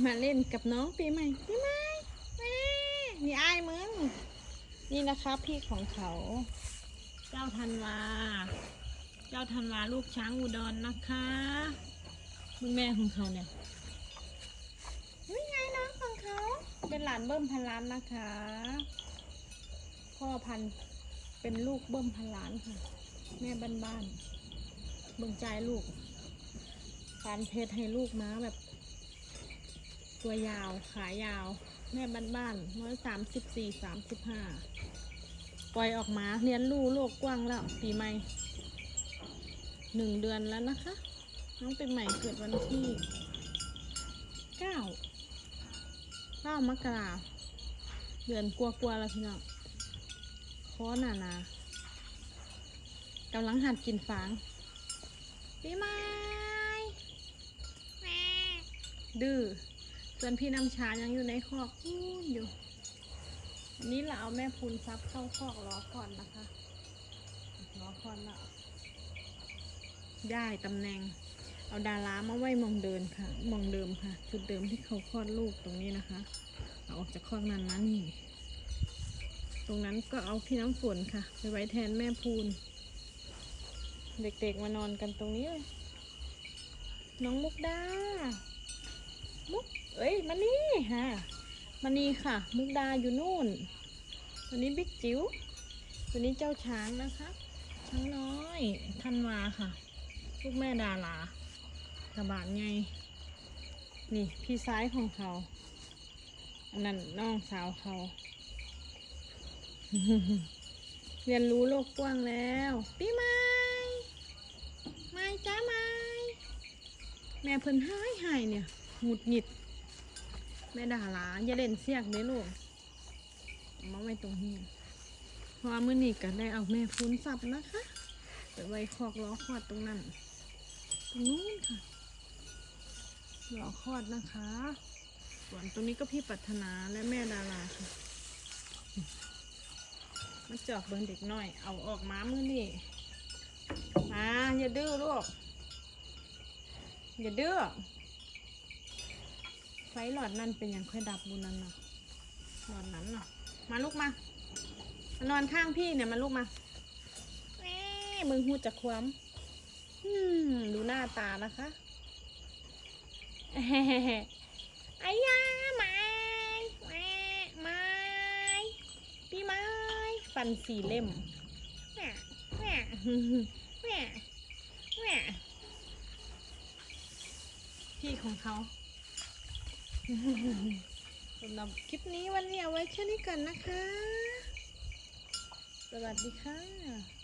มาเล่นกับน้องปีใหม่ปีใหม่แม่นี่อายมึง นี่นะคะพี่ของเขา เจ้าธันวา เจ้าธันวาลูกช้างอุดรนะคะมึงแม่ของเขาเนี่ยนี่ไงน้องของเขา เป็นหลานเบิ้มพันล้านนะคะ พ่อพันธุ์เป็นลูกเบิ้มพันล้านค่ะ แม่บ้านๆเบิ่งใจลูกฟันเพชรให้ลูกม้าแบบ ตัวยาว ขายาว แม่บ้านๆร้อยสามสิบสี่สามสิบห้าปล่อยออกมาเรียนรู้โลกกว้างแล้วปีใหม่หนึ่งเดือนแล้วนะคะ น้องเปีใหม่เกิดวันที่เก้าเก้ามกราเดือนกลัวๆแล้วพี่น้องคอหนานากำลังหัดกินฟางปีใหม่แม่ดื้อ ส่วนพี่น้ำชายังอยู่ในคอกอยู่วันนี้เราเอาแม่พูนซับเข้าคอกล้อก่อนนะคะล้อก่อนละได้ตำแหน่ง เอาดารามาไว้มองเดินค่ะ มองเดิมค่ะ จุดเดิมที่เขาคลอดลูกตรงนี้นะคะ เอาออกจากคอกนั้นนะนี่ ตรงนั้นก็เอาพี่น้ำฝนค่ะ ไปไว้แทนแม่พูน เด็กๆมานอนกันตรงนี้เลยน้องมุกดา มุกเอ้ยมานี่ฮะมานี่ค่ะ มุกดาอยู่นู่น วันนี้บิ๊กจิ๋ววันนี้เจ้าช้างนะคะช้างน้อยทันวาค่ะ ลูกแม่ดารากระบาดไง นี่พี่ซ้ายของเขา อันนั้นน้องสาวเขา เรียนรู้โลกกว้างแล้วปีใหม่ไม่จ้าไม่แม่เพิ่นหายหายเนี่ย หงุดหงิดแม่ด่าหลาอย่าเล่นเสียกเด้อลูกมาไว้ตรงนี้เพราะว่ามื้อนี้ก็ได้เอาแม่พุ้นสับนะคะไปไว้คอกล้อคลอดตรงนั้นตรงนู้นค่ะล้อคลอดนะคะ ส่วนตรงนี้ก็พี่ปัฒนาและแม่ดาราค่ะมาจอกเบิ่งเด็กน้อย เอาออกมามือนี่มาอย่าดื้อลูกอย่าดื้อ ไฟหลอดนั่นเป็นอย่างค่อยดับบุญนั่นนะหลอดนั้นน่ะ มาลูกมามานอนข้างพี่เนี่ยมาลูกมาแม่มึงหูจะความอืมดูหน้าตานะคะเฮ้ไอ้ยาไม้แม่ไม้พี่ไม้ฟันสี่เล่มแม่แม่แม่แม่พี่ของเขา สำหรับคลิปนี้วันนี้เอาไว้แค่นี้ก่อนนะคะ สวัสดีค่ะ